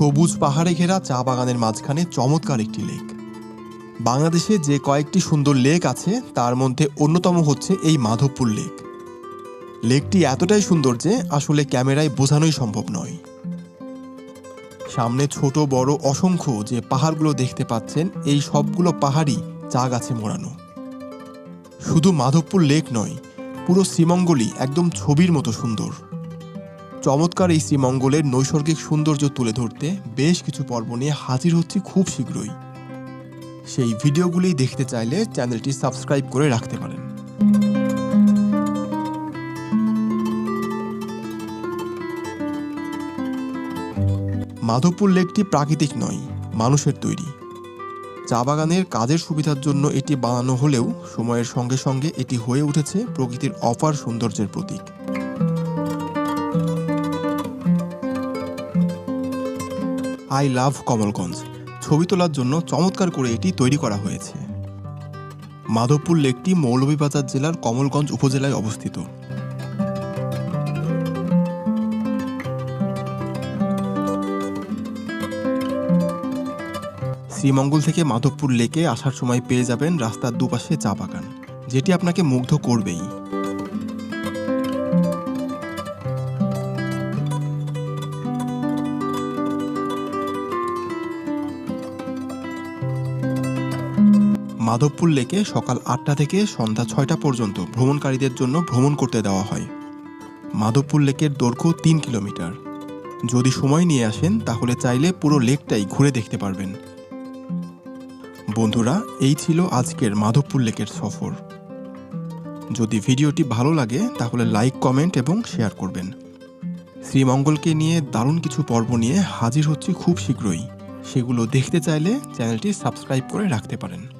সবুজ পাহাড়ে ঘেরা চা বাগানের মাঝখানে চমৎকার একটি লেক। বাংলাদেশে যে কয়েকটি সুন্দর লেক আছে, তার মধ্যে অন্যতম হচ্ছে এই মাধবপুর লেক। লেকটি এতটাই সুন্দর যে আসলে ক্যামেরায় বোঝানোই সম্ভব নয়। সামনে ছোট, বড়, অসংখ্য যে পাহাড়গুলো দেখতে পাচ্ছেন, এই সবগুলো পাহাড়ই চা গাছে মোড়ানো। শুধু মাধবপুর লেক নয়, পুরো শ্রীমঙ্গলই একদম ছবির মতো সুন্দর। চমৎকার এই শ্রীমঙ্গলের নৈসর্গিক সৌন্দর্য তুলে ধরতে বেশ কিছু পর্ব নিয়ে হাজির হচ্ছি খুব শীঘ্রই। সেই ভিডিওগুলি দেখতে চাইলে চ্যানেলটি সাবস্ক্রাইব করে রাখতে পারেন। মাধবপুর লেকটি প্রাকৃতিক নয়, মানুষের তৈরি। চা বাগানের কাজের সুবিধার জন্য এটি বানানো হলেও সময়ের সঙ্গে সঙ্গে এটি হয়ে উঠেছে প্রকৃতির অপার সৌন্দর্যের প্রতীক। I love Kamalganj. ছবি তোলার জন্য চমৎকার করে এটি তৈরি করা হয়েছে। মাধবপুর লেকটি মৌলভীবাজার জেলার কমলগঞ্জ উপজেলায় অবস্থিত। শ্রীমঙ্গল থেকে মাধবপুর লেকে আসার সময় পেয়ে যাবেন রাস্তার দুপাশে চা বাগান, যেটি আপনাকে মুগ্ধ করবেই। মাধবপুর লেকে সকাল আটটা থেকে সন্ধ্যা ছয়টা পর্যন্ত ভ্রমণকারীদের জন্য ভ্রমণ করতে দেওয়া হয়। মাধবপুর লেকের দৈর্ঘ্য তিন কিলোমিটার। যদি সময় নিয়ে আসেন, তাহলে চাইলে পুরো লেকটাই ঘুরে দেখতে পারবেন। বন্ধুরা, এই ছিল আজকের মাধবপুর লেকের সফর। যদি ভিডিওটি ভালো লাগে, তাহলে লাইক, কমেন্ট এবং শেয়ার করবেন। শ্রীমঙ্গলকে নিয়ে দারুণ কিছু পর্ব নিয়ে হাজির হচ্ছি খুব শীঘ্রই। সেগুলো দেখতে চাইলে চ্যানেলটি সাবস্ক্রাইব করে রাখতে পারেন।